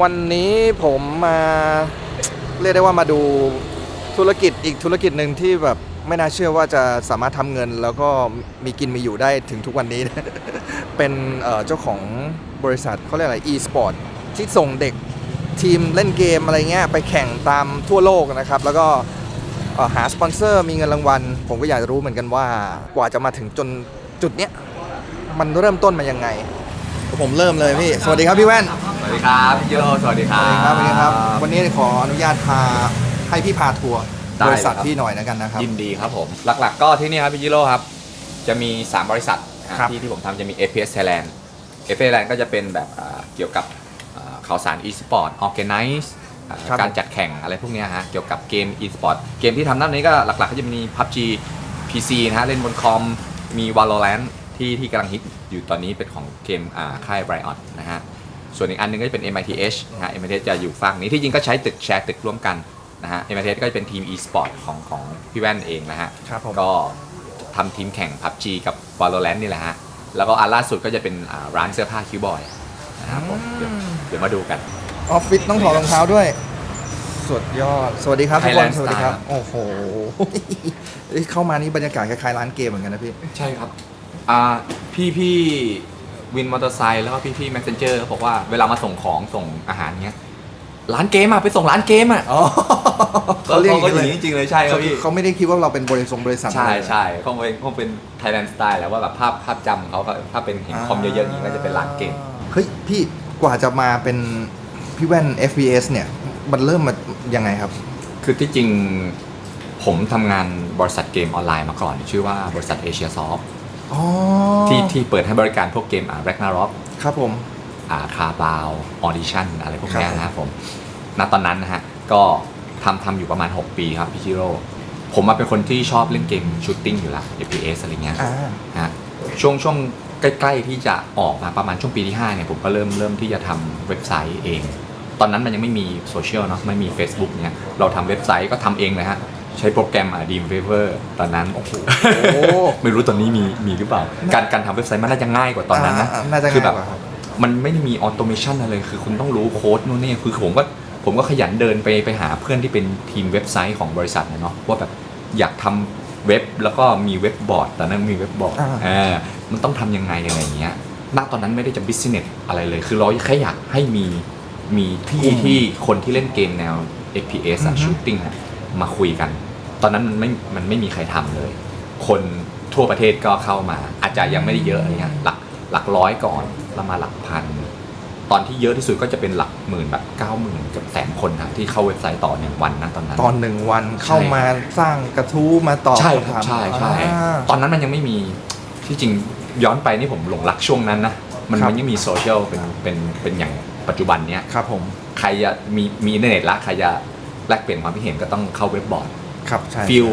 วันนี้ผมมาเรียกได้ว่ามาดูธุรกิจอีกธุรกิจหนึ่งที่แบบไม่น่าเชื่อว่าจะสามารถทำเงิน แล้วก็มีกินมีอยู่ได้ถึงทุกวันนี้ เป็นเอ่อเจ้าของบริษัทเขาเรียกอะไร e-sport ที่ส่งเด็กทีมเล่นเกมอะไรเงี้ยไปแข่งตามทั่วโลกนะครับ แล้วก็เอ่อหาสปอนเซอร์มีเงินรางวัล ผมก็อยากจะรู้เหมือนกันว่ากว่าจะมาถึงจนจุดเนี้ย มันเริ่มต้นมายังไง ผมเริ่มเลยพี่ สวัสดีครับพี่แว่น สวัสดีครับพี่โยสวัสดีคสรัวับสดีครับสวัสดีครับ วันนี้ขออนุญาตพาให้พี่พาทัวร์ได้บริษัทครับ พี่หน่อยนะกันนะครับ ยินดีครับผม หลักๆ ก็ที่นี่ครับพี่จิโร่ครับ จะมี 3 บริษัทนะครับ ที่ที่ผมทำจะมี FPS Thailand FPS Thailand ก็จะเป็นแบบอ่าเกี่ยวกับอ่าข่าวสาร e-sport organize อ่าครับ การจัดแข่งอะไรพวกเนี้ยฮะ เกี่ยวกับเกม e-sport เกมที่ทำด้านนี้ก็หลักๆ ก็จะมี PUBG PC นะฮะ เล่นบนคอม มี Valorant ที่ที่กำลังฮิตอยู่ตอนนี้เป็นของเกมอ่าค่าย Riot นะฮะส่วนอีกอันหนึงก็จะเป็น MITH นะฮะ MITH จะอยู่ฝั่งนี้ที่จริงก็ใช้ตึกแชร์ตึกร่วมกันนะฮะ MITH ก็จะเป็นทีม e-sport ของของพี่แว่นเองนะฮะครับผม ก็ทำทีมแข่ง PUBG กับ Valorant นี่แหละฮะ แล้วก็อันล่าสุดก็จะเป็นอ่าร้านเสื้อผ้าคิวบอยนะครับผมเดี๋ยวเดี๋ยวมาดูกัน ออฟฟิศต้องถอดรองเท้าด้วย สุดยอด สวัสดีครับทุกคน Thailand สวัสดีครับ Style โอ้โหเอ้ยเข้ามานี่บรรยากาศคล้ายๆร้านเกมเหมือนกันนะพี่ ใช่ครับ อ่าพี่พี่วินมอเตอร์ไซค์แล้วก็พี่พี่แมสเซนเจอร์เขาบอกว่าเวลามาส่งของส่งอาหารเงี้ยร้านเกมอะไปส่งร้านเกมอะอ๋อเขาเรียกเขาอเรียกย่างนี้จริงๆเลยใช่ครัเขาบพี่เขาไม่ได้คิดว่าเราเป็นบริษัทบริษัทใช่เลยใช่คงเป็นคงเป็นไทยแลนด์สไตล์แหล้วว่าแบบภาพภาพจำเขาก็ถ้าเป็นเห็นคอมเยอะๆอย่างนี้ก็จะเป็นร้านเกมเฮ้ยพี่กว่าจะมาเป็นพี่แว่น FPS เนี่ยมันเริ่มมายังไงครับ คือที่จริงผมทำงานบริษัทเกมออนไลน์มาก่อน ชื่อว่าบริษัทเอเชียซอฟอ๋อ ที่ที่เปิดให้บริการพวกเกมอ่าแร็กนาร็อกครับผมอ่าคาบาวออดิชั่นอะไรพวกเนี้ยครับนะครับผมณตอนนั้นนะฮะก็ทำทำอยู่ประมาณ 6 ปีครับพี่ชิโร่ผมมาเป็นคนที่ชอบเล่นเกมชูตติ้งอยู่แล้ว FPS อะไรเงี้ยอ่านะฮะช่วงช่วงใกล้ๆที่จะออกมาประมาณช่วงปีที่ 5 เนี่ย ผมก็เริ่มเริ่มที่จะทำเว็บไซต์เอง ตอนนั้นมันยังไม่มีโซเชียลเนาะไม่มี Facebook เนี่ยเราทำเว็บไซต์ก็ทำเองเลยฮะ ใช้โปรแกรมอะดีมเวเวอร์ตอนนั้น โอ้โหโอ้ไม่รู้ตอนนี้มีมีหรือเปล่า การการทำเว็บไซต์มันน่าจะง่ายกว่าตอนนั้นนะาน่าจะคือง่ายแบบกว่าครับ มันไม่ได้มีออโตเมชันอะไรเลยคือคุณต้องรู้โค้ดนู่นนี่คือผมก็ผมก็ขยันเดินไปไปหาเพื่อนที่เป็นทีมเว็บไซต์ของบริษัทนะเนาะว่าแบบอยากทำเว็บแล้วก็มีเว็บบอร์ดตอนนั้นมีเว็บบอร์ดอ่า เออมันต้องทำยังไงอะไรอย่างเงี้ยณตอนนั้นไม่ได้จะบิสเนสอะไรเลย คือเราแค่อยากให้มีมีที่ที่คนที่เล่นเกมแนว FPS อะอือฮึชูตติ้งอะ มาคุยกัน ตอนนั้นมันไม่มันไม่มีใครทำเลย คนทั่วประเทศก็เข้ามา อาจจะยังไม่ได้เยอะอะไรเงี้ยหลักหลักร้อยก่อนแล้วมาหลักพัน ตอนที่เยอะที่สุดก็จะเป็นหลักหมื่นแบบเก้าหมื่นกับแสนคนนะที่เข้าเว็บไซต์ต่อหนึ่งวันนะตอนนั้น ตอนหนึ่งวันเข้ามาสร้างกระทู้มาตอบใช่คคำรับถามใช่ใช่อ่าตอนนั้นมันยังไม่มีที่จริงย้อนไปนี่ผมหลงรักช่วงนั้นนะมันครับมันยังมีโซเชียลเป็นเป็นเป็นอย่างปัจจุบันเนี้ยครับผมใครจะมีมีอินเทอร์เน็ตละใครจะแลกเปลี่ยนความคิดเห็นก็ต้องเข้าเว็บบอร์ดครับใช่ฟิล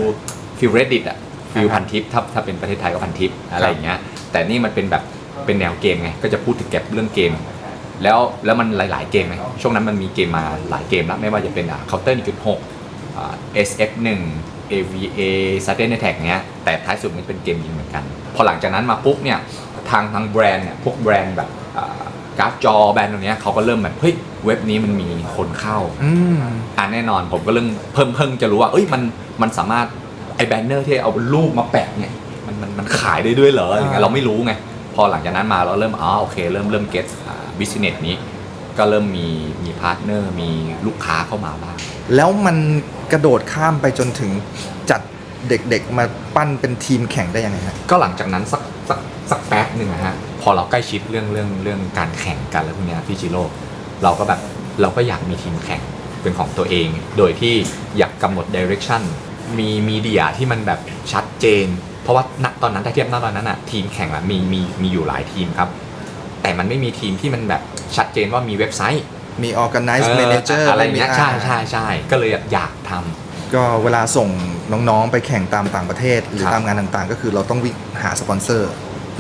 ฟิลเรดดิตอะฟิลอ่าฮะพันทิปถ้าถ้าเป็นประเทศไทยก็พันทิปอะไรอย่างเงี้ยแต่นี่มันเป็นแบบเป็นแนวเกมไงก็จะพูดถึงเก็บเรื่องเกม แล้วแล้วมันหลาย ๆ เกมไงช่วงนั้นมันมีเกมมาหลายเกมแล้วไม่ว่าจะเป็นอะ Counter 1.6อ่า SF1 AVA Sudden Attack เนี้ยแต่ท้ายสุดมันเป็นเกมยิงเหมือนกัน พอหลังจากนั้นมาปุ๊บเนี่ยทางทางแบรนด์เนี่ยพวกแบรนด์แบบ อ่าการ์ดจอแบรนด์ตรงเนี้ยเขาก็เริ่มแบบเฮ้ยเว็บนี้มันมีคนเข้าอืมอ่าแน่นอนผมก็เริ่มเพิ่มเพิ่งจะรู้ว่าเอ้ยมันมันสามารถไอ้แบนเนอร์ที่เอารูปมาแปะเนี่ยมันมันมันขายได้ด้วยเหรออะไรเงี้ยอ่าเราไม่รู้ไงพอหลังจากนั้นมาเราเริ่มอ๋อโอเค เริ่มเริ่มเก็ตบิสเนสนี้ ก็เริ่มมีมีพาร์ทเนอร์มีลูกค้าเข้ามาบ้างแล้วมันกระโดดข้ามไปจนถึงจัดเด็กๆมาปั้นเป็นทีมแข่งได้ยังไงฮะก็หลังจากนั้นสักสักสักแป๊บหนึ่งนะฮะ พอเราใกล้ชิดเรื่องเรื่องเรื่องการแข่งกันแล้วพวกเนี้ยพี่จิโร่เราก็แบบเราก็อยากมีทีมแข่งเป็นของตัวเอง โดยที่อยากกำหนดดิเรกชันมีมีเดียที่มันแบบชัดเจน เพราะว่าณตอนนั้นถ้าเทียบณตอนนั้นอะทีมแข่งอะมีมีมีอยู่หลายทีมครับ แต่มันไม่มีทีมที่มันแบบชัดเจนว่ามีเว็บไซต์ มี organize เออ manager อะไรเงี้ยมีใช่ใช่ใช่ก็เลยอยากทำก็เวลาส่งน้องๆ ไปแข่งตามต่างประเทศ หรือครับตามงานต่างๆ ก็คือเราต้องวิ่งหาสปอนเซอร์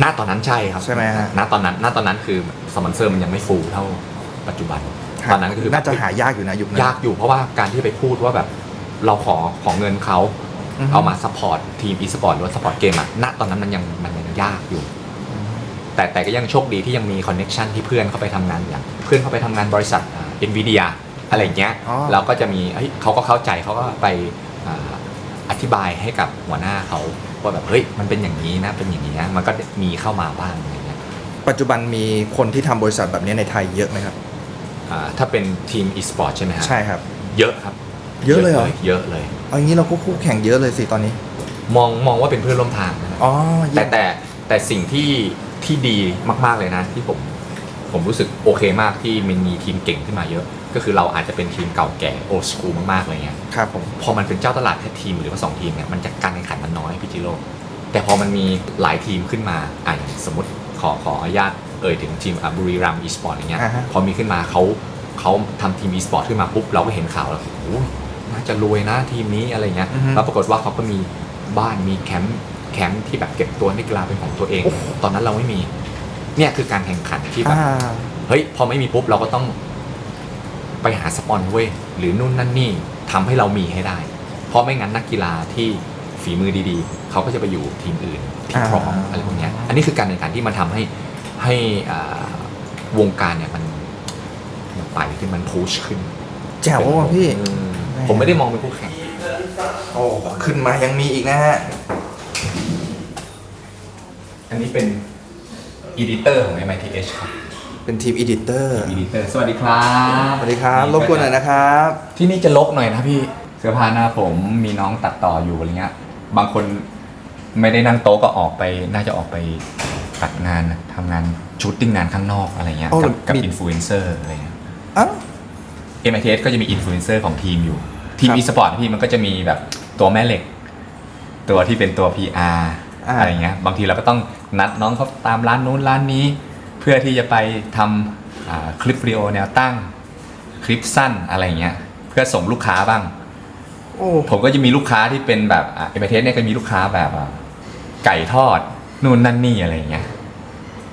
ณตอนนั้นใช่ครับใช่ไหมฮะณตอนนั้นณตอนนั้นคือสปอนเซอร์มันยังไม่ฟูลเท่าปัจจุบัน ตอนนั้นก็คือน่าจะหายากอยู่นะยุคนั้นยากอยู่เพราะว่าการที่ไปพูดว่าแบบเราขอของเงินเขาอือฮึเอามาซัพพอร์ตทีมอีสปอร์ตหรือว่าซัพพอร์ตเกมอะณตอนนั้นมันยังมันยังยากอยู่ แต่แต่ก็ยังโชคดีที่ยังมีคอนเน็ชันที่เพื่อนเข้าไปทำงานอย่าง เพื่อนเข้าไปทำงานบริษัท NVIDIA อะไรอย่างเงี้ยอ๋อเราก็จะมีเฮ้ยเขาก็เข้าใจเขาก็ไปอ่าอธิบายให้กับหัวหน้าเขา ว่าแบบเฮ้ยมันเป็นอย่างนี้นะเป็นอย่างนี้นะมันก็มีเข้ามาบ้างอะไรเงี้ยปัจจุบันมีคนที่ทำบริษัทแบบนี้ในไทยเยอะไหมครับอ่าถ้าเป็นทีม e-sport ใช่ไหมฮะใช่ครับ เยอะครับเยอะเลยเหรอ เยอะเลยเอางี้เราก็คู่แข่งเยอะเลยสิตอนนี้ มองมองว่าเป็นเพื่อนร่วมทางนะครับอ๋อแต่แต่แต่สิ่งที่ที่ดีมากๆเลยนะ ที่ผมผมรู้สึกโอเคมากที่มันมีทีมเก่งขึ้นมาเยอะ ก็คือเราอาจจะเป็นทีมเก่าแก่โอสคูลมากๆอะไรเงี้ยครับผมพอมันเป็นเจ้าตลาดแค่ทีมหรือว่าสองทีมเนี่ยมันจะการแข่งขันมันน้อยพี่จิโร่แต่พอมันมีหลายทีมขึ้นมาอะอย่างสมมติขอขออนุญาตเอ่ยถึงทีมอะบุรีรัมย์อีสปอร์ตอย่างเงี้ยอ่าฮะพอมีขึ้นมาเขาเขาทำทีมอีสปอร์ตขึ้นมาปุ๊บเราก็เห็นข่าวแล้วโอ้โหน่าจะรวยนะทีมนี้อะไรเงี้ยแล้วปรากฏว่าเขาก็มีบ้านมีแคมป์แคมป์ที่แบบเก็บตัวนักกีฬาเป็นของตัวเอง ตอนนั้นเราไม่มี เนี่ยคือการแข่งขันที่แบบอ่าเฮ้ยพอไม่มีปุ๊บเราก็ต้อง ไปหาสปอนเว้ยหรือนู่นนั่นนี่ทำให้เรามีให้ได้ เพราะไม่งั้นนักกีฬาที่ฝีมือดีๆ เขาก็จะไปอยู่ทีมอื่นที่พร้อมอ่าอะไรพวกเนี้ยอันนี้คือการแข่งขันที่มันทำให้ให้อ่าวงการเนี่ยมันมันไปขึ้นมันพุชขึ้นแจ๋วว่ะพี่อืมผมไม่ได้มองเป็นคู่แข่งโอ้ขึ้นมายังมีอีกนะฮะ อันนี้เป็นอีดิเตอร์ของ MITH ครับ เป็นทีมอีดิเตอร์อีดิเตอร์สวัสดีครับสวัสดีครับรบกวนหน่อยนะครับ ที่นี่จะลกหน่อยนะพี่เสื้อผ้าหน้าผมมีน้องตัดต่ออยู่อะไรเงี้ย บางคนไม่ได้นั่งโต๊ะก็ออกไป น่าจะออกไปตัดงานน่ะทำงานชูตติ้งงานข้างนอกอะไรเงี้ยอ๋อกับกับมีอินฟลูเอนเซอร์อะไรเงี้ยอ้าว MITS ก็จะมีอินฟลูเอนเซอร์ของทีมอยู่ ทีมครับอีสปอร์ตพี่มันก็จะมีแบบตัวแม่เหล็ก ตัวที่เป็นตัว PR อ่าอะไรเงี้ย บางทีเราก็ต้องนัดน้องเขาตามร้านนู้นร้านนี้ เพื่อที่จะไปทำอ่าคลิปวิดีโอแนวตั้งคลิปสั้นอะไรเงี้ยเพื่อส่งลูกค้าบ้างโอ้ผมก็จะมีลูกค้าที่เป็นแบบเอเมเทสเนี่ยก็มีลูกค้าแบบอะไก่ทอดนู่นนั่นนี่อะไรอย่างเงี้ย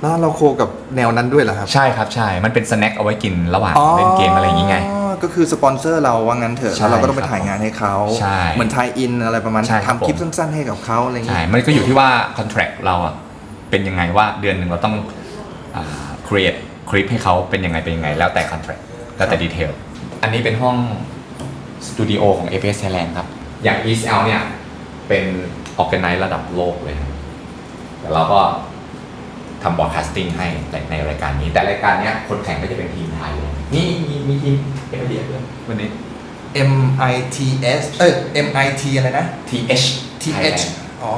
แล้วเราโคกับแนวนั้นด้วยเหรอครับ ใช่ครับใช่ มันเป็นสแน็คเอาไว้กินระหว่างเล่นเกมอะไรอย่างงี้ไงก็คือสปอนเซอร์เราว่างั้นเถอะใช่แล้วเราก็ต้องไปครับถ่ายงานให้เขาใช่เหมือนไทยอินอะไรประมาณใช่ครับทำคลิปผมสั้นๆให้กับเขาอะไรอย่างใช่งี้มันก็อยู่ที่ว่าคอนแท c t เราอะเป็นยังไงว่าเดือนหนึ่งเราต้องอ่า create คลิปให้เขาเป็นยังไงเป็นยังไง แล้วแต่คอนแท c t แล้วแต่ดีเทลอันนี้เป็นห้องสตูดิโอของ FS Thailand ครับ อย่าง ESL เนี่ย เป็นออ g a n i z e ระดับโลกเลยครับแต่เราก็ทำบอร์ดคาสติ้งให้ในในรายการนี้ แต่รายการเนี้ยคนแข่งก็จะเป็นทีมไทยเลยนี่มีมีทีมเอเมเดียด้วยวันนี้ M I T S เอ้ย M I T อะไรนะ TH T H อ๋อ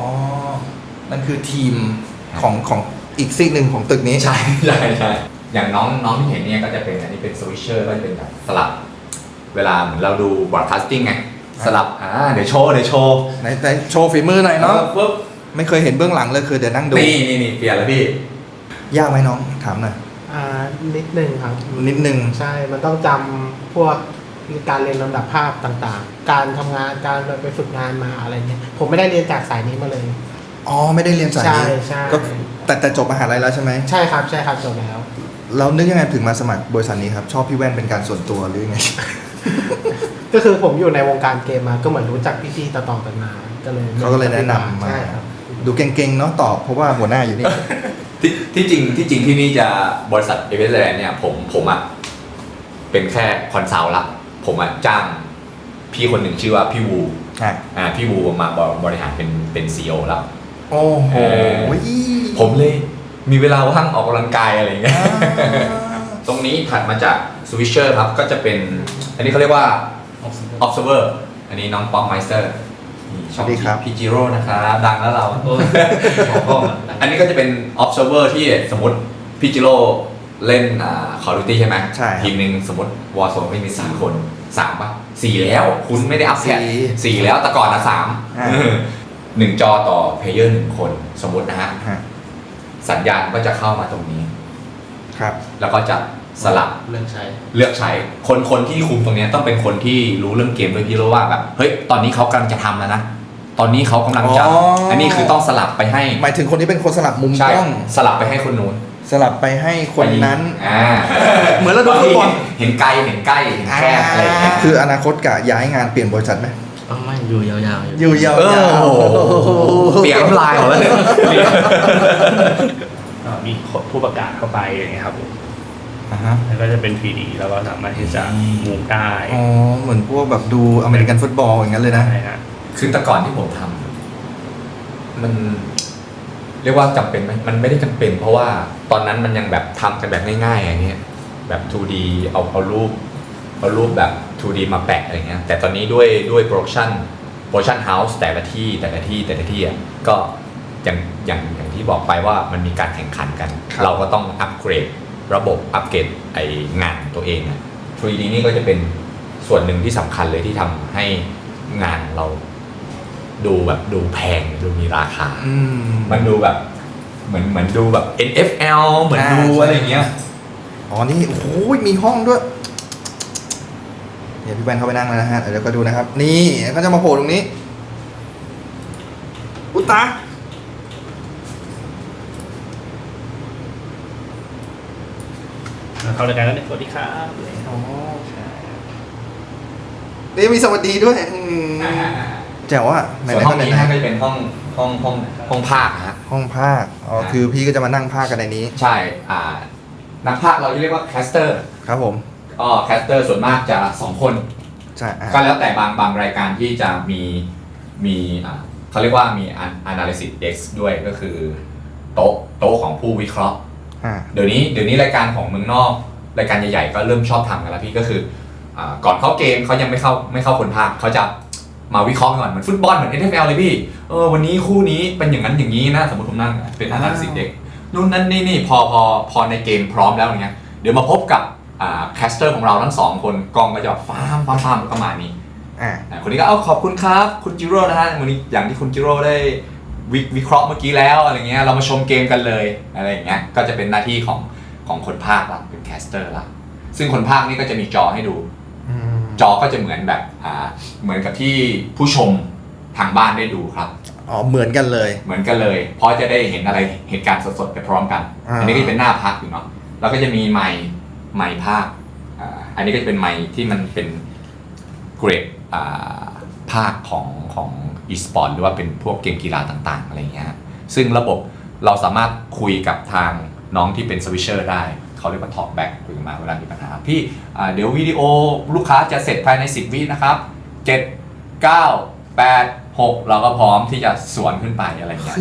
นั่นคือทีมของของ อีกซีกหนึ่งของตึกนี้ ใช่ใช่ใช่อย่างน้องน้องที่เห็นเนี่ยก็จะเป็นอันนี้เป็นสวิชเชอร์ก็จะเป็นแบบสลับ เวลาเหมือนเราดูบอร์ดคาสติ้งไงสลับอ่าเดี๋ยวโชว์เดี๋ยวโชว์ไหนไหนโชว์ฝีมือหน่อยเนาะปุ๊บไม่เคยเห็นเบื้องหลังเลยคือเดี๋ยวนั่งดูนี่นี่นี่เปลี่ยนแล้วพี่ยากไหมน้องถามหน่อยอ่านิดนึงครับนิดนึงใช่มันต้องจำพวกการเรียนลำดับภาพต่างๆ การทำงานการไปฝึกงานมาอะไรเงี้ยผมไม่ได้เรียนจากสายนี้มาเลย อ๋อไม่ได้เรียนสายนี้ใช่ใช่ ก็แต่แต่จบมหาลัยแล้วใช่ไหมใช่ครับใช่ครับจบแล้ว แล้วนึกยังไงถึงมาสมัครบริษัทนี้ครับ ชอบพี่แว่นเป็นการส่วนตัวหรือยังไง ก็คือผมอยู่ในวงการเกมมาก็เหมือนรู้จักพี่ๆต่อๆกันมา ก็เลยเขาก็เลยแนะนำมา ใช่ครับ ดูเก่งๆเนาะตอบเพราะว่าหัวหน้าอยู่นี่ ที่ที่จริงที่จริงที่นี่จะบริษัทเอเวอเรสต์เนี่ยผมผมอะเป็นแค่คอนซัลท์ละผมอะจ้างพี่คนหนึ่งชื่อว่าพี่วู อะ อ่าพี่วูมาบริหารเป็นเป็นซีอแล้ว โอ้โห เออ ผมเลยมีเวลาว่างออกกำลังกายอะไรอย่างเงี้ย ตรงนี้ถัดมาจาก Swisher ครับก็จะเป็น อันนี้เขาเรียกว่า Observer อันนี้น้องป๊อกไมสเตอร์ช่องสวัสดีครับ พี่จิโร่นะครับดังแล้วเราอันนี้ก็จะเป็น Observer ที่สมมติพี่จิโร่เล่นอ่า Call of Duty ใช่ไหมใช่ครับทีมหนึ่งสมมติ Warzone ไม่มีสี่คนสามป่ะสี่แล้ว คุณไม่ได้อัพแพทสี่สี่แล้วแต่ก่อนนะสามอ่า หนึ่งจอต่อเพลเยอร์หนึ่งคนสมมตินะฮะฮะสัญญาณก็จะเข้ามาตรงนี้ ครับ แล้วก็จะสลับเรื่องใช้ เลือกใช้ คนคนที่คุมตรงเนี้ยต้องเป็นคนที่รู้เรื่องเกมด้วยพี่รู้ว่าแบบเฮ้ยตอนนี้เขากำลังจะทำแล้วนะตอนนี้เขากำลังจะอ๋ออั อันนี้คือต้องสลับไปให้หมายถึงคนที่เป็นคนสลับมุมใช่กล้อง สลับไปให้คนนู้นสลับไปให้คนนั้น อ่าเหมือนเราดูฟุตบอล เห็นไกลเห็นใกล้เห็นแคบอะไรอย่างเงี้ย คืออนาคตกะย้ายงานเปลี่ยนบริษัทไหม อ๋อไม่อยู่ยาวๆ อยู่ยาวเออๆโอ้โหเปลี่ยนน้ำลายหมดแล้วเนี่ยเอ่อมีผู้ประกาศเข้าไปอย่างเงี้ยครับผมอ่าฮะแล้วก็จะเป็น 3D แล้วก็สามารถที่จะมูฟได้อ๋อเหมือนพวกแบบดูอเมริกันฟุตบอลอย่างนั้นเลยนะ ใช่ฮะคือแต่ก่อนที่ผมทำมัน เรียกว่าจำเป็นไหมมันไม่ได้จำเป็น เพราะว่าตอนนั้นมันยังแบบทำกันแบบง่ายๆอย่างเงี้ยแบบ 2D เอาเอารูปเอารูปแบบ 2D มาแปะอะไรเงี้ยแต่ตอนนี้ด้วยด้วยโปรดักชัน โปรดักชันเฮาส์แต่ละที่แต่ละที่แต่ละที่อะก็อย่างอย่างอย่างที่บอกไปว่ามันมีการแข่งขันกันครับเราก็ต้องอัปเกรดระบบอัปเกรดไองานตัวเองอะ 3D นี่ก็จะเป็นส่วนหนึ่งที่สำคัญเลยที่ทำให้งานเราดูแบบดูแพงดูมีราคาอืมมันดูแบบเหมือนเหมือนดูแบบ NFL เหมือนอ่าดูใช่อะไรเงี้ย อ๋อ นี่ โอ้โหมีห้องด้วยเดี๋ยวพี่แบนเข้าไปนั่งแล้วนะฮะเดี๋ยวก็ดูนะครับ นี่เขาจะมาโผล่ตรงนี้ อุยตาเข้ารายการแล้วเนี่ยสวัสดีครับอ๋อนี่มีสวัสดีด้วยอืมแจ๋วอะไหนส่วนๆห้ก็องไหนนี้นะก็จะเป็นห้องห้องห้องห้องภาคฮะ ๆห้องภาคอ๋อคือพี่ก็จะมานั่งภาคกันในนี้ ใช่ อ่า นักภาคเราจะเรียกว่าแคสเตอร์ ครับผม ก็แคสเตอร์ส่วนมากจะสองคน ใช่อะก็แล้วแต่บางบางรายการที่จะมีมีอ่าเขาเรียกว่ามี an- analysis desk ด้วยก็คือ โต๊ะโต๊ะของผู้วิเคราะห์อ่าเดี๋ยวนี้เดี๋ยวนี้รายการของเมืองนอก รายการใหญ่ๆ ก็เริ่มชอบทำกันแล้วพี่ก็คืออาก่อนเข้าเกมเขายังไม่เข้าไม่เข้าคนภาคเขาจะมาวิเคราะห์ก่อนเหมือนฟุตบอลเหมือน NFL เลยพี่เออวันนี้คู่นี้เป็นอย่างนั้นอย่างนี้นะสมมติผมนั่งเป็นอ่า analysis desk นู่นนั่นนี่นี่พอพอพอในเกมพร้อมแล้วอย่างเงี้ยเดี๋ยวมาพบกับอ่า แคสเตอร์ของเราทั้งสองคนกองก็จะฟาร์มฟาร์มฟาร์มก็มานี่อ่าอะคนนี้ก็เอาขอบคุณครับ คุณจิโร่นะฮะวันนี้อย่างที่คุณจิโร่ได้วิวิเคราะห์เมื่อกี้แล้วอะไรเงี้ยเรามาชมเกมกันเลยอะไรอย่างเงี้ยก็จะเป็นหน้าที่ของของคนภาคละเป็นแคสเตอร์ละซึ่งคนภาคนี่ก็จะมีจอให้ดูอืมจอก็จะเหมือนแบบอ่าเหมือนกับที่ผู้ชมทางบ้านได้ดูครับอ๋อเหมือนกันเลย เหมือนกันเลย เพราะจะได้เห็นอะไรเหตุการณ์สดๆไปพร้อมกันอ่าอันนี้ก็จะเป็นหน้าพักอยู่เนาะแล้วก็จะมีไมค์ ไมค์ภาคอ่าอันนี้ก็จะเป็นไมค์ที่มันเป็นเกรดอ่าภาคของของ e-sport หรือว่าเป็นพวกเกมกีฬาต่างๆอะไรเงี้ยซึ่งระบบเราสามารถคุยกับทางน้องที่เป็นสวิชเชอร์ได้ เขาเรียกว่า talk back คุยกันมาเวลามีปัญหา พี่เดี๋ยววิดีโอลูกค้าจะเสร็จภายใน 10 วินะครับ 7 9 8 6 เราก็พร้อมที่จะสวนขึ้นไปอะไรอย่างเงี้ย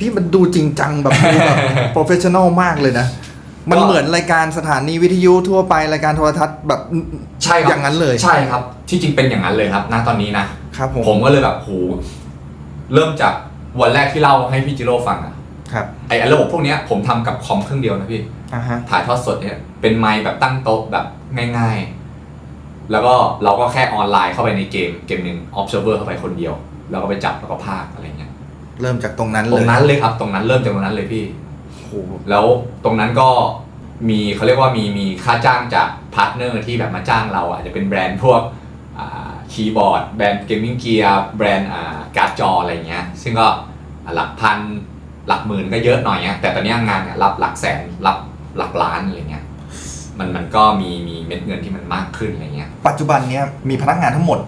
พี่มันดูจริงจังแบบดูแบบโปรเฟชชั่นอลมากเลยนะ มันเหมือนรายการสถานีวิทยุทั่วไปรายการโทรทัศน์แบบใช่ครับอย่างนั้นเลยใช่ครับ ที่จริงเป็นอย่างนั้นเลยครับณตอนนี้นะ ครับผมผมก็เลยแบบโหเริ่มจากวันแรกที่เล่าให้พี่จิโร่ฟังอะครับไอ้ระบบพวกเนี้ยผมทำกับคอมเครื่องเดียวนะพี่ อ่าฮะถ่ายทอดสดเนี่ยเป็นไมค์แบบตั้งโต๊ะแบบง่ายๆ แล้วก็เราก็แค่ออนไลน์เข้าไปในเกมเกมหนึ่ง observer เข้าไปคนเดียว แล้วก็ไปจับแล้วก็พากย์อะไรเงี้ยเริ่มจากตรงนั้นตเลรงยนั้นเลยครับตรงนั้นเริ่มจากตรงนั้นเลยพี่ โอ้โหแล้วตรงนั้นก็มีเขาเรียกว่ามีมีค่าจ้างจากพาร์ทเนอร์ที่แบบมาจ้างเราอาจจะเป็นแบรนด์พวกคีย์บอร์ดแบรนด์เกมมิ่งเกียร์แบรนด์การ์ดจออะไรเงี้ยซึ่งก็หลักพันหลักหมื่นก็เยอะหน่อยเงี้ยแต่ตอนนี้งานเนี่ยรับหลักแสนรับหลักล้านอะไรเงี้ยมันมันก็มีมีเม็ดเงินที่มันมากขึ้นอะไรเงี้ยปัจจุบันเนี้ยมีพนักงานทั้งหมด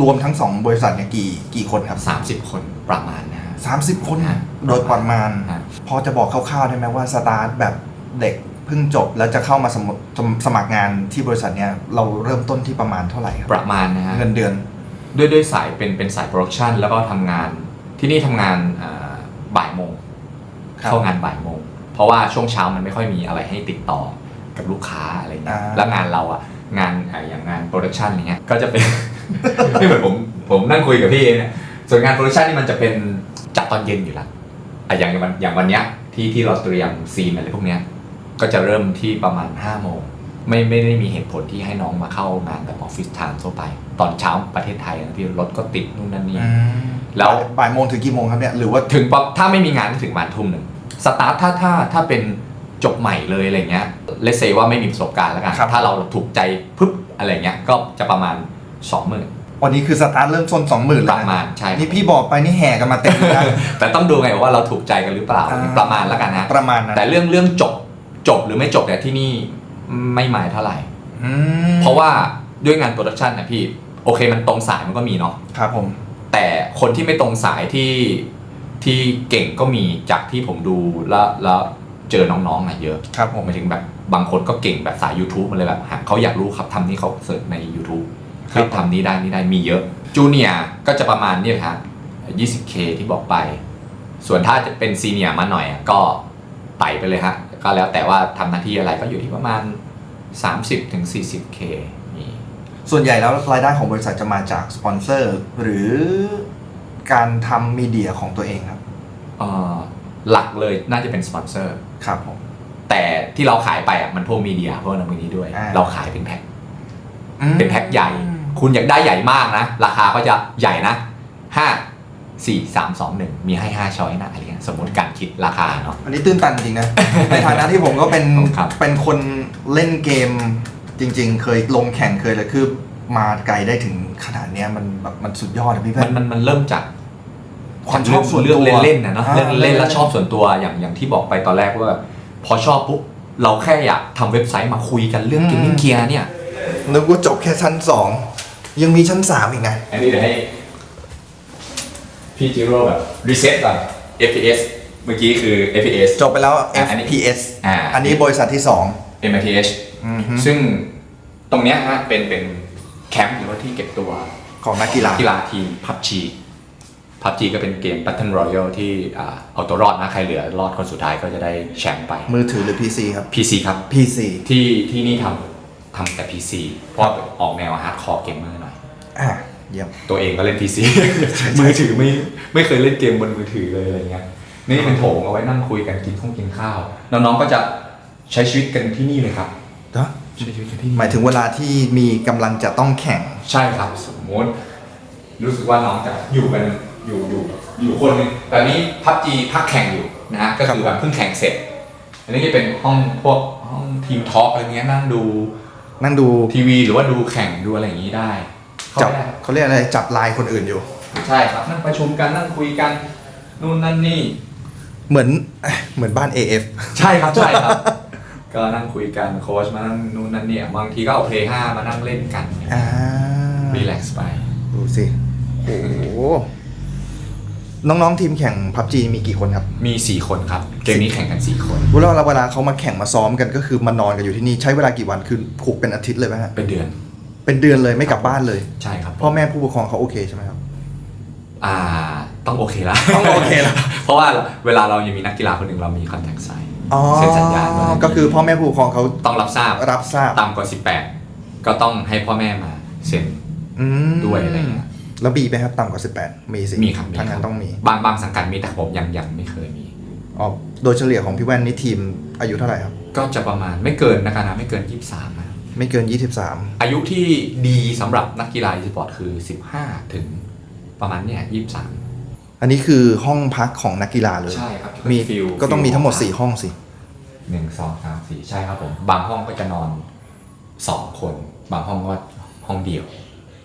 รวมทั้งสองบริษัทเนี่ยกี่กี่คนครับสามสิบคนประมาณนะฮะ 30 คนฮะโดยประมาณฮะพอจะบอกคร่าวๆได้ไหมว่าสตาร์ทแบบเด็กเพิ่งจบแล้วจะเข้ามาสมสมสมัครงานที่บริษัทเนี้ยเราเริ่มต้นที่ประมาณเท่าไหร่ครับประมาณนะฮะเงินเดือน ด้วยด้วยสายเป็นเป็นสายโปรดักชันแล้วก็ทำงานที่นี่ทำงานอ่าบ่ายโมงครับเข้างานบ่ายโมง เพราะว่าช่วงเช้ามันไม่ค่อยมีอะไรให้ติดต่อกับลูกค้าอะไรเงี้ยอ่าแล้วงานเราอะงานอ่าอย่างงานโปรดักชันอย่างเงี้ยก็จะเป็นไม่เหมือนผมผมนั่งคุยกับพี่เองเนี่ยส่วนงานโปรดักชันนี่มันจะเป็น จัดตอนเย็นอยู่แล้วอะอย่างวันอย่างวันเนี้ยที่ที่เราเตรียมซีนอะไรพวกเนี้ยก็จะเริ่มที่ประมาณ5้าโมงไม่ไม่ได้มีเหตุผลที่ให้น้องมาเข้างานแบบออฟฟิศไทม์ทั่วไป ตอนเช้าประเทศไทยนะพี่รถก็ติดนู่นนั่นนี่แล้วบ่ายโมงถึงกี่โมงครับเนี่ยหรือว่าถึงปะถ้าไม่มีงานก็ถึงประมาณทุ่มหนึ่งสตาร์ทถ้าถ้าถ้าเป็นจบใหม่เลยอะไรเงี้ยเลเซว่าไม่มีประสบการณ์แล้วกันครับถ้าเราถูกใจปุ๊บอะไรเงี้ยก็จะประมาณสองหมื่น วันนี้คือสตาร์ทเริ่มต้นสองหมื่นปแล้วระนะมาณใช่นี่พี่บอกไปนี่แห่กันมาเต็มเลยนะแต่ต้องดูไงว่าเราถูกใจกันหรือเปล่าอ่าประมาณแล้วกันนะประมาณนั้นแต่เรื่องเรื่องจบจบหรือไม่จบเนี่ยที่นี่ไม่หมายเท่าไหร่อืมเพราะว่าด้วยงานโปรดักชันนะพี่โอเคมันตรงสายมันก็มีเนาะครับผม แต่คนที่ไม่ตรงสายที่ที่เก่งก็มีจากที่ผมดูแล้วแล้วเจอน้องๆมาเยอะครับผมหมายถึงแบบบางคนก็เก่งแบบสาย YouTube มันเลยแบบหาเขาอยากรู้ครับทำนี้เขาเสิร์ชใน YouTube ครั เฮ้บยทำนี้ได้นี่ได้มีเยอะจูเนียก็จะประมาณเนี่ยครับ 20k ที่บอกไป ส่วนถ้าจะเป็นซีเนียมาหน่อยอะก็ไต่ไปเลยฮะ ก็แล้วแต่ว่าทำหน้าที่อะไรก็อยู่ที่ประมาณ 30ถึง 40k นี่ส่วนใหญ่แล้วรายได้ของบริษัทจะมาจากสปอนเซอร์หรือการทำมีเดียของตัวเองครับเอ่อหลักเลยน่าจะเป็นสปอนเซอร์ครับผมแต่ที่เราขายไปอะมันพวกมีเดียพวกนั้นพวกนี้ด้วยอ่าเราขายเป็นแพ็คเป็นแพ็คใหญ่ คุณอยากได้ใหญ่มากนะ ราคาก็จะใหญ่นะห้าสี่สามสองหนึ่งมีให้ห้าช้อยนะอะไรเงี้ยสมมติการคิดราคาเนาะอันนี้ตื้นตันจริงนะ ในฐานะที่ผมก็เป็นครับเป็นคนเล่นเกมจริง ๆ เคยลงแข่งเคยเลยคือมาไกลได้ถึงขนาดเนี้ยมันแบบมันสุดยอดอะพี่แพมันทย์ มันมันเริ่มจากความชอบส่วนเรื่องตัวเล่นๆนะเนาะอ่าเรื่องเล่เล่นนๆแล้วชอบส่วนตัวอย่างอย่างที่บอกไปตอนแรกว่าแบบพอชอบปุ๊บเราแค่อยากทำเว็บไซต์มาคุยกันเรื่องอืม เกมมิ่งเกียร์เนี่ย นึกว่าจบแค่ชั้นสอง ยังมีชั้นสามอีกนะ อันนี้เดี๋ยวให้พี่จิโร่แบบรีเซ็ตก่อน FPS เมื่อกี้คือ FPS จบไปแล้ว อะอันนี้ FPS อ่า อันนี้บริษัทที่สอง MITH อือฮึ ซึ่งตรงเนี้ยฮะเป็นเป็นแคมป์หรือว่าที่เก็บตัว ของนักกีฬา กีฬาทีม PUBG PUBG ก็เป็นเกม Battle Royale ที่อ่าเอาตัวรอดนะ ใครเหลือรอดคนสุดท้ายก็จะได้แชมป์ไป มือถือหรือ PC ครับ PC ครับ PC ที่ที่นี่ทำทำแต่ PC เพราะออกแนวฮาร์ดคอร์เกมเมอร์หน่ อยอะเยี่ยมตัวเองก็เล่น PC มือถือไม่ไม่เคยเล่นเกมบนมือถือเลยอะไรเงี้ยนี่เป็นโถงเอาไว้นั่งคุยกันกินข้าวกินข้าวน้องๆก็จะใช้ชีวิตกันที่นี่เลยครับเนอะใช้ชีวิตกันที่นี่หมายถึงเวลาที่มีกำลังจะต้องแข่งใช่ครับ สมมติ รู้สึกว่าน้องจะอยู่กันอยู่อยู่อยู่คนหนึงแต่นี้พับจีพักแข่งอยู่นะฮะก็คือแบบเพิ่งแข่งเสร็จ อันนี้จะเป็นห้องพวกห้องทีมทอล์กอะไรเงี้ยนั่งดู นั่งดูทีวีหรือว่าดูแข่งดูอะไรอย่างนี้ได้เข้า จับไปได้เขาเรียกอะไรจับลายคนอื่นอยู่ ใช่ครับนั่งประชุมกันนั่งคุยกันนู่นนั่นนี่ เหมือนเหมือนบ้าน AF ใช่ครับใช่ครับ ก็นั่งคุยกันโค้ชมานั่งนู่นนั่นเนี่ยบางทีก็เอาเพลย์ห้ามานั่งเล่นกันอ่ารีแลกซ์ไป ดูสิโอ้โหน้องๆทีมแข่งพับจีมีกี่คนครับ มี 4 คนครับ เกมนี้แข่งกัน 4 คนเวลาเวลาเขามาแข่งมาซ้อมกันก็คือมานอนกันอยู่ที่นี่ใช้เวลากี่วันคือผูกเป็นอาทิตย์เลยไหมฮะเป็นเดือน เป็นเดือนเลยไม่กลับบ้านเลย ใช่ครับ พ่อแม่ผู้ปกครองเขาโอเคใช่ไหมครับ อ่าต้องโอเคแล้วต้องโอเคแล้วเพราะว่าเวลาเรายังมีนักกีฬาคนหนึ่งเรามีคอนแทคไซน์อ๋อเซ็นสัญญาณไว้ก็คือพ่อแม่ผู้ปกครองเขาต้องรับทราบรับทราบต่ำกว่า 18 ก็ต้องให้พ่อแม่มาเซ็นอืมด้วยอะไรเงี้ยแล้วบีไหมครับต่ำกว่า 18 มีสิมีครับทางนั้นครับต้องมี บางบางสังกัดมีแต่ผมยังยังไม่เคยมีอ๋อโดยเฉลี่ยของพี่แว่นนี่ทีมอายุเท่าไหร่ครับ ก็จะประมาณไม่เกินนะครับนะไม่เกิน 23นะ ไม่เกิน 23 อายุที่ดีสำหรับนักกีฬาอีสปอร์ตคือ 15 ถึงประมาณเนี่ย23 อันนี้คือห้องพักของนักกีฬาเลยใช่ครับมีฟิลก็ต้องมีทั้งหมด ฟิล 4 ห้องสิ หนึ่งสองสามสี่ใช่ครับผม บางห้องก็จะนอนสองคน บางห้องก็ห้องเดียว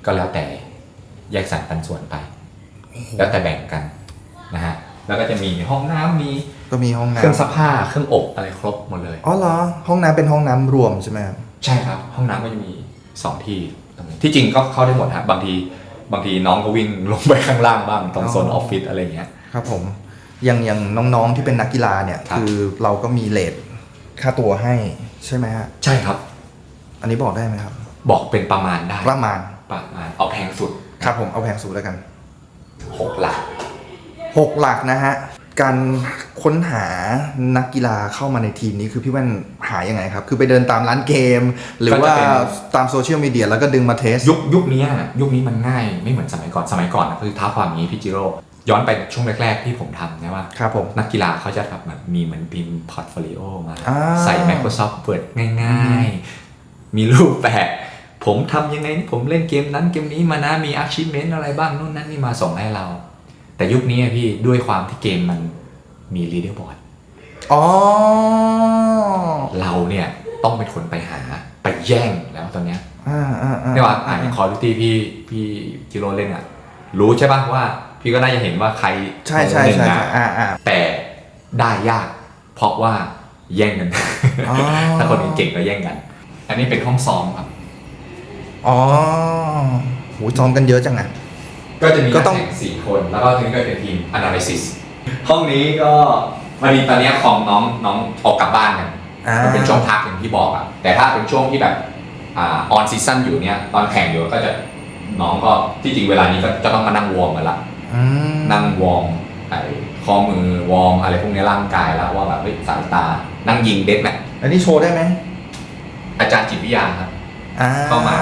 ก็แล้วแต่แยกสรรปันส่วนไป แล้วแต่แบ่งกันนะฮะแล้วก็จะมีห้องน้ำมีก็มีห้องเครื่องน้ำซักผ้าเครื่องอบอะไรครบหมดเลย อ๋อเหรอ ห้องน้ำเป็นห้องน้ำรวมใช่ไหมครับ ใช่ครับ ห้องน้ำก็จะมีสองที่ตรงนี้ที่จริงก็เข้าได้หมดฮะบางทีบางทีน้องก็วิ่งลงไปข้างล่างบ้างตรงโซนออ๋ออฟฟิศอะไรเงี้ย ครับผมอย่างอย่างน้องๆที่เป็นนักกีฬาเนี่ย ครับ คือเราก็มีเลทค่าตัวให้ใช่ไหมฮะใช่ครับ อันนี้บอกได้ไหมครับ บอกเป็นประมาณได้ประมาณประมาณเอาแพงสุดครับผมเอาแพงสุดแล้วกัน หกหลักหกหลักนะฮะ การค้นหานักกีฬาเข้ามาในทีมนี้คือพี่แว่นหายังไงครับ คือไปเดินตามร้านเกม หรือว่าตามโซเชียลมีเดียแล้วก็ดึงมาเทส ยุคยุคนี้อะยุคนี้มันง่ายไม่เหมือนสมัยก่อนสมัยก่อนนะคือท้าความอย่างนี้พี่จิโร่ย้อนไปช่วงแรกๆที่ผมทำนะว่าครับผมนักกีฬาเขาจะแบบมีเหมือนพิมพ์พอร์ตโฟลิโอมาอ่าใส่ Microsoft Word ง่ายๆ มีรูปแปะผมทำยังไงนี่ผมเล่นเกมนั้นเกมนี้มานะมี achievement อะไรบ้างนู่นนั่นนี่มาส่งให้เรา แต่ยุคนี้อะพี่ด้วยความที่เกมมันมี leaderboard อ๋อ เราเนี่ยต้องเป็นคนไปหาไปแย่งแล้วตอนเนี้ยอ่าอ่าอ่าไม่ว่าอ่านคอร์ดิตี้พี่พี่จิโร่เล่นอะ รู้ใช่ป่ะว่า พี่ก็น่าจะเห็นว่าใครใช่ใช่หนึ่งใช่อะใช่อ่าอ่า แต่ได้ยาก เพราะว่าแย่งกัน อ๋อ ถ้าคนเก่งก็แย่งกัน อันนี้เป็นห้องซ้อมครับ อ๋อโหซ้อมกันเยอะจังอะ ก็จะมีก็นักต้องแข่งสี่คนแล้วก็ทีนี้ก็เป็นทีม analysis ห้องนี้ก็มันมีตอนเนี้ยของน้องน้องออกกลับบ้านกันอ่ามันเป็นช่วงพักอย่างที่บอกอะแต่ถ้าเป็นช่วงที่แบบอ่าออนซีซั่นอยู่เนี้ยตอนแข่งอยู่ก็จะน้องก็ที่จริงเวลานี้ก็จะต้องมานั่งวอร์มกันละ อืม นั่งวอร์มไอ้ข้อมือวอร์มอะไรพวกนี้ร่างกายแล้วว่าแบบเฮ้ยสายตา นั่งยิงเด็ดแมทอันนี้โชว์ได้ไหมอาจารย์จิตวิทยาครับ อ่าเข้ามา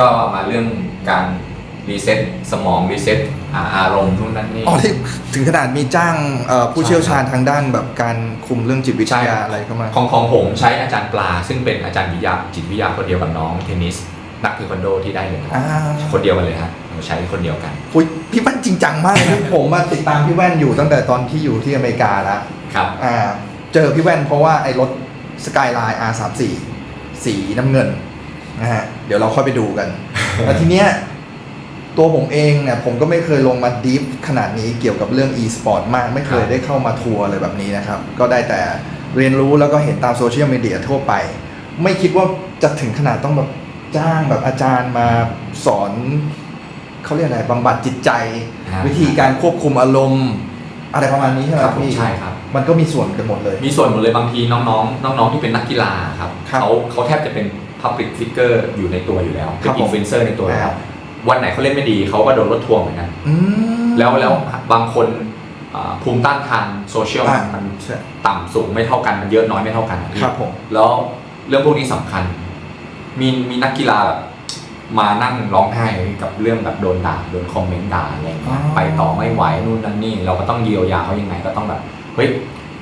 ก็มาเรื่องการ รีเซ็ตสมองรีเซ็ตอารมณ์นู่นนั่นนี่ อ๋อที่ถึงขนาดมีจ้างเอ่อผู้เชี่ยวชาญทางด้านแบบการคุมเรื่องจิตวิทใช่ยาอะไรเข้ามา ของของผมใช้อาจารย์ปลา ซึ่งเป็นอาจารย์วิทยาจิตวิทยาคนเดียวกับน้องเทนนิส นักเทควันโดที่ได้เลยครับอ่า คนเดียวกันเลยฮะเราใช้คนเดียวกันอุ๊ยพี่แว่นจริงจังมากเลยนะผมมาติดตามพี่แว่นอยู่ตั้งแต่ตอนที่อยู่ที่อเมริกาแล้ว ครับ อ่าเจอพี่แว่นเพราะว่าไอ้รถสกายไลน์ R34 สีน้ำเงินนะฮะเดี๋ยวเราค่อยไปดูกันแต่ทีเนี้ย ตัวผมเองเนี่ยผมก็ไม่เคยลงมาดีฟขนาดนี้เกี่ยวกับเรื่อง e-sport มาก ไม่เคยครับได้เข้ามาทัวร์อะไรแบบนี้นะครับ ก็ได้แต่เรียนรู้แล้วก็เห็นตามโซเชียลมีเดียทั่วไป ไม่คิดว่าจะถึงขนาดต้องแบบจ้างแบบอาจารย์มาสอนเขาเรียกอะไรบำบัดจิตใจวิธีการควบคุมอารมณ์ อะไรประมาณนี้ใช่ไหมครับผมพี่ใช่ครับ มันก็มีส่วนกันหมดเลย มีส่วนหมดเลยบางทีน้องๆ น้องๆ ที่เป็นนักกีฬาครับครับเขาเขาแทบจะเป็น Public Figure อยู่ในตัวอยู่แล้วคเป็รันบผมอินฟลูเอนเซอร์ในตัวแล้ครัวบ วันไหนเขาเล่นไม่ดีเขาก็โดนรถทัวร์เหมือนกันอืมแล้วแล้วบางคนอ่าภูมิต้านทานโซเชียลอ่ามันใช่ต่ำสูงไม่เท่ากันมันเยอะน้อยไม่เท่ากันอะพี่ครับผมแล้วเรื่องพวกนี้สำคัญ มีมีนักกีฬาแบบมานั่งร้องไห้กับเรื่องแบบโดนด่าโดนคอมเมนต์ด่าอะไรอย่างเงี้ยไปต่อไม่ไหวนู่นนั่นนี่ เราก็ต้องเยียวยาเขายังไงก็ต้องแบบเฮ้ย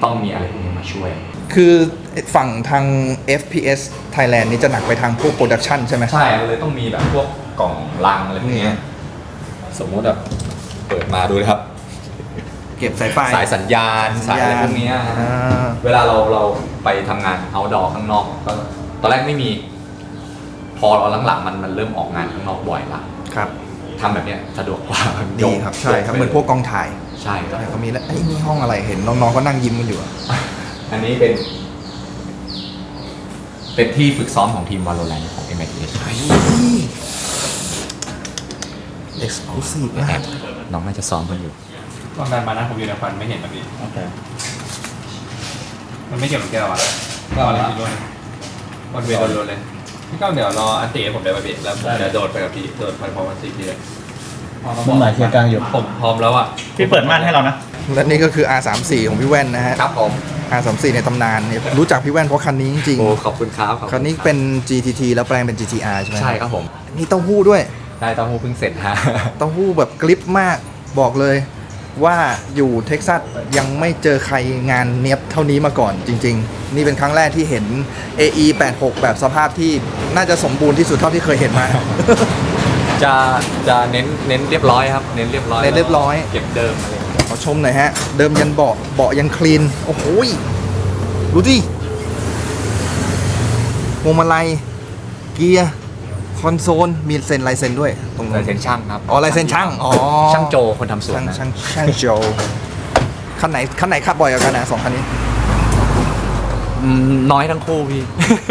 ต้องมีอะไรพวกนี้มาช่วย คือฝั่งทาง FPS Thailand นี่จะหนักไปทางพวกโปรดักชันใช่ไหมใช่มันเลยต้องมีแบบพวก กล่องลังอะไรพวกเนี้ยสมมุติแบบเปิดมาดูนะครับ เก็บสายไฟ สายสัญญาณ สายอะไรพวกเนี้ยอ่า เวลาเราเราไปทำงาน outdoor ข้างนอกก็ตอนแรกไม่มี พอเราหลังๆมันมันเริ่มออกงานข้างนอกบ่อยละครับทำแบบเนี้ยสะดวกกว่าดีครับใช่ครับเหมือนพวกกองถ่ายใช่ครับใช่เขามีแล้วไอ้ยนี่ห้องอะไรเห็นน้องๆก็นั่งยิ้มกันอยู่อะอันนี้เป็น เป็นที่ฝึกซ้อมของทีม Valorant ของ m อ s เอ็กซ์คลูซีฟแอบน้องน่าจะซ้อมกันอยู่ ตอนนั้นมานะผมอยู่ในควันไม่เห็นแบบนี้มันไม่เกี่ยวกับแก้วอะก็อะไรที่ด้วยวันเวย์โดนเลย พี่ก้าวเดี๋ยวรออันตีให้ผมได้ป่ะพี่ แล้วผมจะโดดไปกับพี่ โดดไปพร้อมอันตีพี่เลยมันหมายเคลียร์กลางอยู่ ผมพร้อมแล้วอะพี่เปิดม่านให้เรานะ และนี่ก็คือ R34 ของพี่แว่นนะฮะ ครับผม R34 ในตำนานเนี่ยรู้จักพี่แว่นเพราะคันนี้จริงโอ้ขอบคุณครับขอบๆณคันนี้เป็น GTT แล้วแปลงเป็น GTR ใช่ไหมใช่ครับผมนี่เต้าหู้ด้วย ได้เต้าหู้เพิ่งเสร็จฮะ เต้าหู้แบบกริปมากบอกเลยว่าอยู่เท็กซัสยังไม่เจอใครงานเนี้ยบเท่านี้มาก่อนจริง ๆ นี่เป็นครั้งแรกที่เห็น AE 86แบบสภาพที่น่าจะสมบูรณ์ที่สุดเท่าที่เคยเห็นมา จะจะเน้นเน้นเรียบร้อยครับ เน้นเรียบร้อยเน้นเรียบร้อย เก็บเดิมอะไรอย่างเงี้ยขอชมหน่อยฮะ เดิมยันเบาะเบาะยังคลีน โอ้โหยดูดิพวงมาลัยเกียร์ คอนโซลมีเซ็นลายเซ็นด้วยตรงลานั้ยนเซ็นช่างครับอ๋อลายเซ็นช่างอ๋อช่างโจคนทำสวนช่างนะช่างช่างโจคันไหนคันไหนขับบ่อยกว่ากันนะสองคันนี้ อืมน้อยทั้งคู่พี่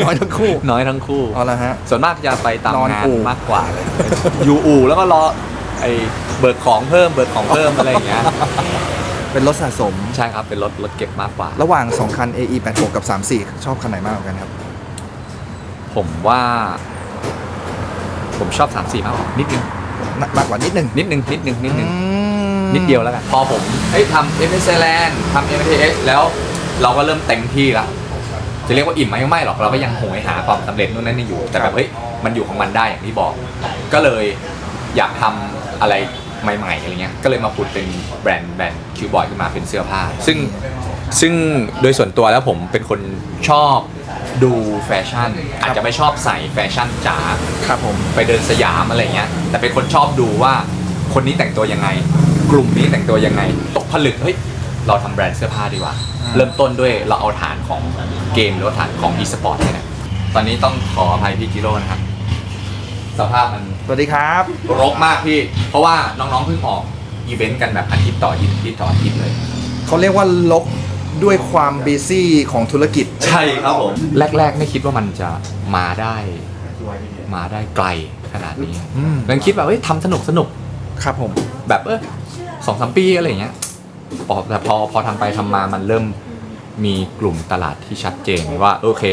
น้อยทั้งคู่ น้อยทั้งคู่ เอาละฮะ ส่วนมากจะไปตามนอนงานอู่ มากกว่าเลยอยู่อู่แล้วก็รอไอ้เบิกของเพิ่มเบิกของเพิ่มอะไรอย่างเงี้ยเป็นรถสะสม ใช่ครับเป็นรถรถเก็บมากกว่า ระหว่าง 2 คัน AE 86 กับ 34 ชอบคันไหนมากกว่ากันครับ ผมว่า ผมชอบ3 4มากกว่านิดนึงมากกว่านิดนึงนิดนึงนิดนึงนิดนึงอืมนิดเดียวแล้วกันพอผมเอ้ยทำ m s l a n d ทำ MTX แล้วเราก็เริ่มเต็มที่ละจะเรียกว่าอิ่มไหมก็ไม่หรอกเราก็ยังโหยหาความสำเร็จนู่นนั่นนี่อยู่ แต่แบบเฮ้ยมันอยู่ของมันได้อย่างที่บอก ก็เลยอยากทำอะไรใหม่ๆอะไรเงี้ยก็เลยมาพูดเป็นแบรนด์แบรนด์คิวบอยขึ้นมาเป็นเสื้อผ้า ซึ่งซึ่งโดยส่วนตัวแล้วผมเป็นคนชอบ ดูแฟชั่น อาจจะไม่ชอบใส่แฟชั่นจ๋าครับผมไปเดินสยามอะไรเงี้ยแต่เป็นคนชอบดูว่าคนนี้แต่งตัวยังไง กลุ่มนี้แต่งตัวยังไง ตกผลึกเฮ้ยเราทำแบรนด์เสื้อผ้าดีกว่าอ่า เริ่มต้นด้วยเราเอาฐานของเกมหรือว่าฐานของ e-sport เนี่ยนะตอนนี้ต้องขออภัยพี่จิโร่นะครับ สภาพมันสวัสดีครับรกมากพี่ เพราะว่าน้องๆเพิ่งออกอีเวนต์กันแบบอาทิตย์ต่ออาทิตย์อาทิตย์ต่ออาทิตย์เลยเขาเรียกว่าลก ด้วยความบีซี่ของธุรกิจ ใช่ครับผม แรก ๆ ไม่คิดว่ามันจะมาได้ มาได้ไกลขนาดนี้อืม ยังคิดแบบเฮ้ยทำสนุกสนุกครับผมแบบเออสองสามปีอะไรอย่างเงี้ยพอแต่พอพอทำไปทำมามันเริ่มมีกลุ่มตลาดที่ชัดเจนว่าโอเค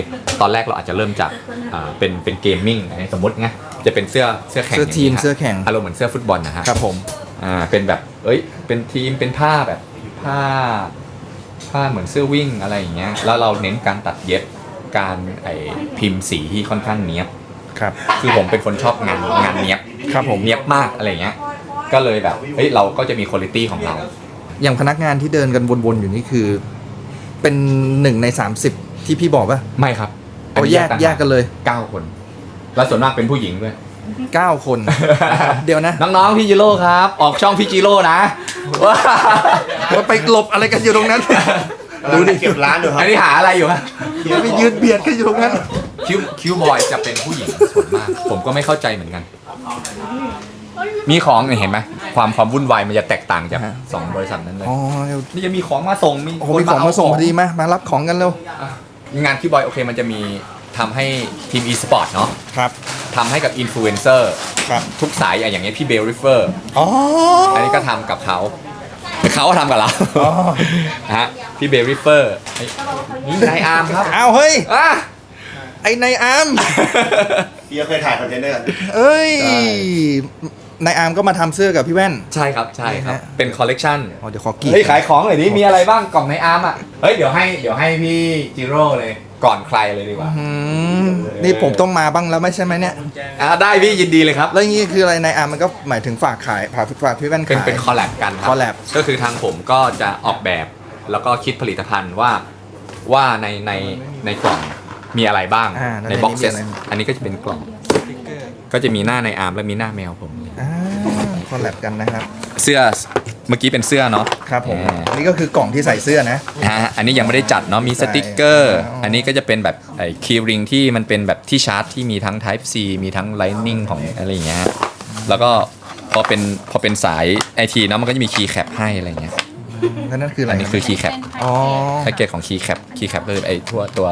ตอนแรกเราอาจจะเริ่มจากอ่าเป็นเป็นเกมมิ่งสมมติไงจะเป็นเสื้อเสื้อแข่งเสื้อทีมย่างนี้ฮะเสื้อแข่ง อารมณ์เหมือนเสื้อฟุตบอลนะฮะ ครับผม อ่าเป็นแบบ เอ้ย เป็นทีม เป็นผ้าแบบผ้า ผ้าเหมือนเสื้อวิ่งอะไรอย่างเงี้ยแล้วเราเน้นการตัดเย็บการไอพิมพ์สีที่ค่อนข้างเนี้ยบ ครับ คือผมเป็นคนชอบงานงานเนี้ยบครับผม เนี้ยบมากอะไรอย่างเงี้ย ก็เลยแบบเฮ้ยเราก็จะมีคุณภาพของเรา อย่างพนักงานที่เดินกันวนๆอยู่นี่คือ เป็นหนึ่งใน 30 ที่พี่บอกป่ะไม่ครับโอ้แยกต่างหาแยกกันเลย เก้าคน แล้วส่วนมากเป็นผู้หญิงด้วย 9 คนนะครับเดี๋ยวนะน้องๆพี่จิโร่ครับ ออกช่องพี่จิโร่นะว้าว่าไปหลบอะไรกันอยู่ตรงนั้น ดูดิเก็บร้านอยู่ครัอับนนี้หาอะไรอยู่ฮะอย่าไปยืนเบียดกันอยู่ตรงนั้น คิวคิวบอยจะเป็นผู้หญิงส่วนมาก ผมก็ไม่เข้าใจเหมือนกัน มีของเนี่ยเห็นไหมความความวุ่นวายมันจะแตกต่างจากฮะสองบริษัทนั้นเลยอ๋อนี่จะมีของมาส่งมีโอ้โหมีของมาส่งพอดีมามารับของกันเร็วอะงานคิวบอยโอเคมันจะมีทำให้ทีม e-sport เนาะครับ ทำให้กับอินฟลูเอนเซอร์ครับ ทุกสายอย่างเงี้ยพี่เบลริเฟอร์ อ๋อ อันนี้ก็ทำกับเขา เขาก็ทำกับเราอ๋อ ฮะพี่เบลริเฟอร์นี่นายอาร์มครับอ้าวเฮ้ย อะ ไอ้นายอาร์ม พี่ก็เคยถ่ายคอนเทนเนอร์เอ้ย ใช่ นายอาร์มก็มาทำเสื้อกับพี่แว่น ใช่ครับใช่ครับนะฮะเป็นคอลเลกชันอ๋อเดี๋ยวขอกีด เฮ้ยขายของหน่อยดิมีอะไรบ้างกล่องในอาร์มอะเฮ้ยเดี๋ยวให้เดี๋ยวให้พี่จิโร่เลยก่อนใครเลยดีกว่าอืมนี่ผมต้องมาบ้างแล้วไม่ใช่ไหมเนี่ย อะได้พี่ยินดีเลยครับ แล้วอย่างนี้คืออะไรนายอาร์มมันก็หมายถึงฝากขายฝากฝากพี่แว่นเป็นขาย เป็นคอลแลบกันครั collab ก็คือทางผมก็จะออกแบบแล้วก็คิดผลิตภัณฑ์ว่าว่าในในในกล่องมีอะไรบ้างอ่าแล้วในในบ็อกนี้เซมีสอะไร อันนี้ก็จะเป็นกล่อง ก็จะมีหน้าในอาร์มและมีหน้าแมวผม อ่าคอลแลบกันนะครับ เสื้อเมื่อกี้เป็นเสื้อเนาะ ครับผม อ่านี่ก็คือกล่องที่ใส่เสื้อนะฮะอันนี้ยังไม่ได้จัดเนาะมีสติกเกอร์อ๋ออัอันนี้ก็จะเป็นแบบไอ้คีย์ริงที่มันเป็นแบบที่ชาร์จที่มีทั้ง Type C มีทั้ง Lightning ของอะไรอย่างเงี้ยฮะแล้วก็พอเป็นพอเป็นสายไอทีเนาะมันก็จะมีคีย์แคปให้อะไรเงี้ยแล้วนั่นคืออะไรอันนี้คือคีย์แคปอ๋อ แพ็กเกจของคีย์แคปคีย์แคปคือไอ้ตัวตัว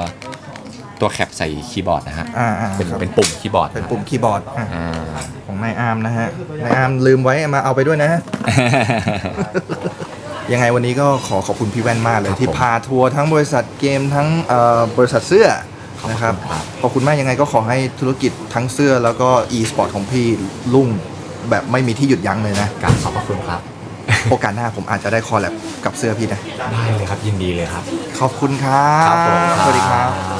ตัวแคปใส่คีย์บอร์ดนะฮะ อ่าอ่าเป็นครับเป็นปุ่มคีย์บอร์ดเป็นปุ่มคีย์บอร์ดอะอ่า ของนายอาร์มนะฮะนายอาร์มลืมไว้มาเอาไปด้วยนะยังไงวันนี้ก็ขอขอบคุณพี่แว่นมากเลย ที่พาทัวร์ทั้งบริษัทเกมทั้งเอ่อบริษัทเสื้อนะครับขอบคุณมากยังไงก็ขอให้ธุรกิจทั้งเสื้อแล้วก็ e-sport ของพี่รุ่งแบบไม่มีที่หยุดยั้งเลยนะการขอบพระคุณครับ โอกาสหน้าผมอาจจะได้คอลแลบกับเสื้อพี่นะ ได้เลยครับยินดีเลยครับ ขอบคุณครับครับผม สวัสดีครับ